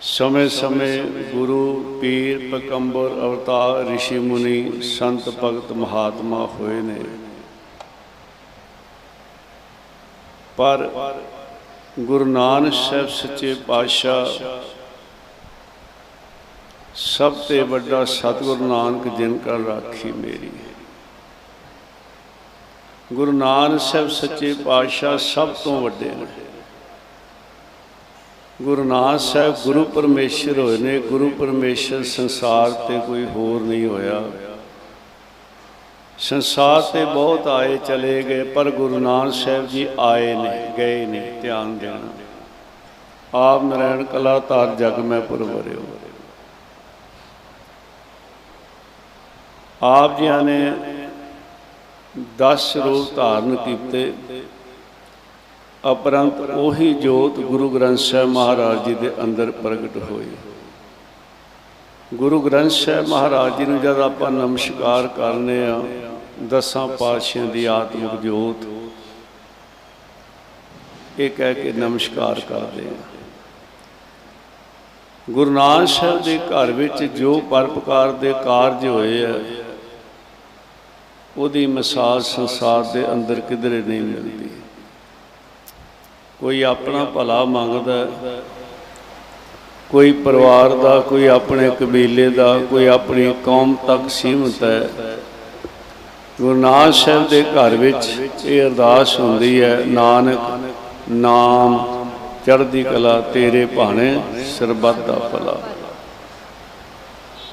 ਸਮੇਂ ਸਮੇਂ ਗੁਰੂ ਪੀਰ ਪਕੰਬਰ ਅਵਤਾਰ ઋષਿ ਮੁਨੀ ਸੰਤ ਭਗਤ ਮਹਾਤਮਾ ਹੋਏ ਨੇ। ਪਰ ਗੁਰੂ ਨਾਨਕ ਸਾਹਿਬ ਸੱਚੇ ਪਾਤਸ਼ਾਹ ਸਭ ਤੋਂ ਵੱਡਾ ਸਤਿਗੁਰੂ ਨਾਨਕ ਜਿਨ ਕਰ ਰਾਖੀ ਮੇਰੀ ਗੁਰੂ ਨਾਨਕ ਸਾਹਿਬ ਸੱਚੇ ਪਾਤਸ਼ਾਹ ਸਭ ਤੋਂ ਵੱਡੇ ਨੇ। ਗੁਰੂ ਨਾਨਕ ਸਾਹਿਬ, ਗੁਰੂ ਪਰਮੇਸ਼ਰ ਹੋਏ ਨੇ। ਗੁਰੂ ਪਰਮੇਸ਼ਰ ਸੰਸਾਰ ਤੇ ਕੋਈ ਹੋਰ ਨਹੀਂ ਹੋਇਆ। ਸੰਸਾਰ ਤੇ ਬਹੁਤ ਆਏ, ਚਲੇ ਗਏ, ਪਰ ਗੁਰੂ ਨਾਨਕ ਸਾਹਿਬ ਜੀ ਆਏ ਨੇ, ਗਏ ਨੇ, ਧਿਆਨ ਦੇਣਾ। ਆਪ ਨਰਾਇਣ ਕਲਾ ਤਾਰ ਜਗ ਮੈਂ ਪੁਰਵਰਿਓ। ਆਪ ਜੀ ਨੇ 10 ਰੂਪ ਧਾਰਨ ਕੀਤੇ। ਅਪਰੰਤ ਉਹੀ ਜੋਤ ਗੁਰੂ ਗ੍ਰੰਥ ਸਾਹਿਬ ਮਹਾਰਾਜ ਜੀ ਦੇ ਅੰਦਰ ਪ੍ਰਗਟ ਹੋਈ। ਗੁਰੂ ਗ੍ਰੰਥ ਸਾਹਿਬ ਮਹਾਰਾਜ ਜੀ ਨੂੰ ਜਦ ਆਪਾਂ ਨਮਸਕਾਰ ਕਰਨੇ ਆ, ਦਸਾਂ ਪਾਤਸ਼ਾਹਾਂ ਦੀ ਆਤਮਿਕ ਜੋਤ, ਇਹ ਕਹਿ ਕੇ ਨਮਸਕਾਰ ਕਰਦੇ ਆ। ਗੁਰੂ ਨਾਨਕ ਸਾਹਿਬ ਦੇ ਘਰ ਵਿੱਚ ਜੋ ਪਰਪਕਾਰ ਦੇ ਕਾਰਜ ਹੋਏ ਆ, ਉਹਦੀ ਮਿਸਾਲ ਸੰਸਾਰ ਦੇ ਅੰਦਰ ਕਿਧਰੇ ਨਹੀਂ ਮਿਲਦੀ। ਕੋਈ ਆਪਣਾ ਭਲਾ ਮੰਗਦਾ, ਕੋਈ ਪਰਿਵਾਰ ਦਾ, ਕੋਈ ਆਪਣੇ ਕਬੀਲੇ ਦਾ, ਕੋਈ ਆਪਣੀ ਕੌਮ ਤੱਕ ਸੀਮਤ ਹੈ। ਗੁਰੂ ਨਾਨਕ ਸਾਹਿਬ ਦੇ ਘਰ ਵਿੱਚ ਇਹ ਅਰਦਾਸ ਹੁੰਦੀ ਹੈ, ਨਾਨਕ, ਨਾਮ, ਚੜ੍ਹਦੀ ਕਲਾ ਤੇਰੇ ਭਾਣੇ, ਸਰਬੱਤ ਦਾ ਭਲਾ।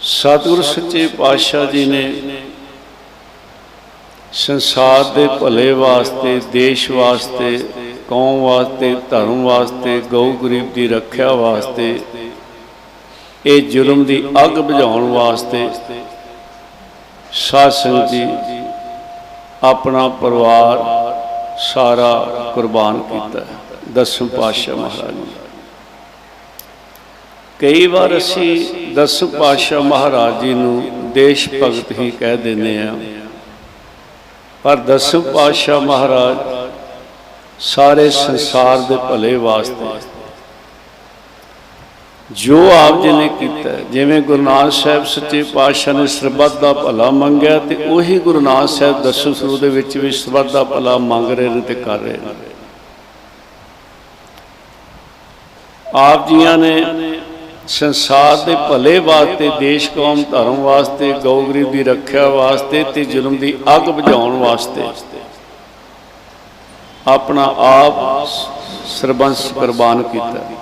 ਸਤਿਗੁਰ ਸੱਚੇ ਪਾਤਸ਼ਾਹ ਜੀ ਨੇ ਸੰਸਾਰ ਦੇ ਭਲੇ ਵਾਸਤੇ, ਦੇਸ਼ ਵਾਸਤੇ ਕੌਮ ਵਾਸਤੇ, ਧਰਮ ਵਾਸਤੇ, ਗਊ ਗਰੀਬ ਦੀ ਰੱਖਿਆ ਵਾਸਤੇ, ਇਹ ਜ਼ੁਲਮ ਦੀ ਅੱਗ ਬੁਝਾਉਣ ਵਾਸਤੇ ਸਾਧ ਸੰਗਤ ਜੀ ਆਪਣਾ ਪਰਿਵਾਰ ਸਾਰਾ ਕੁਰਬਾਨ ਕੀਤਾ ਦਸਮ ਪਾਤਸ਼ਾਹ ਮਹਾਰਾਜ ਨੇ। ਕਈ ਵਾਰ ਅਸੀਂ ਦਸਮ ਪਾਤਸ਼ਾਹ ਮਹਾਰਾਜ ਜੀ ਨੂੰ ਦੇਸ਼ ਭਗਤ ਹੀ ਕਹਿ ਦਿੰਦੇ ਆ ਪਰ ਦਸਮ ਪਾਤਸ਼ਾਹ ਮਹਾਰਾਜ ਸਾਰੇ ਸੰਸਾਰ ਦੇ ਭਲੇ ਵਾਸਤੇ। ਜੋ ਆਪ ਜੀ ਨੇ ਕੀਤਾ, ਜਿਵੇਂ ਗੁਰੂ ਨਾਨਕ ਸਾਹਿਬ ਸੱਚੇ ਪਾਤਸ਼ਾਹ ਨੇ ਸਰਬੱਤ ਦਾ ਭਲਾ ਮੰਗਿਆ ਤੇ ਉਹੀ ਗੁਰੂ ਨਾਨਕ ਸਾਹਿਬ ਦਸਮ ਸਰੂਪ ਦੇ ਵਿੱਚ ਵੀ ਸਰਬੱਤ ਦਾ ਭਲਾ ਮੰਗ ਰਹੇ ਨੇ ਤੇ ਕਰ ਰਹੇ ਨੇ। ਆਪ ਜੀਆਂ ਨੇ ਸੰਸਾਰ ਦੇ ਭਲੇ ਵਾਸਤੇ, ਦੇਸ਼ ਕੌਮ ਧਰਮ ਵਾਸਤੇ, ਗਊ ਗਰੀਬ ਦੀ ਰੱਖਿਆ ਵਾਸਤੇ ਤੇ ਜ਼ੁਲਮ ਦੀ ਅੱਗ ਬੁਝਾਉਣ ਵਾਸਤੇ ਆਪਣਾ ਆਪ ਸਰਬੰਸ ਕੁਰਬਾਨ ਕੀਤਾ।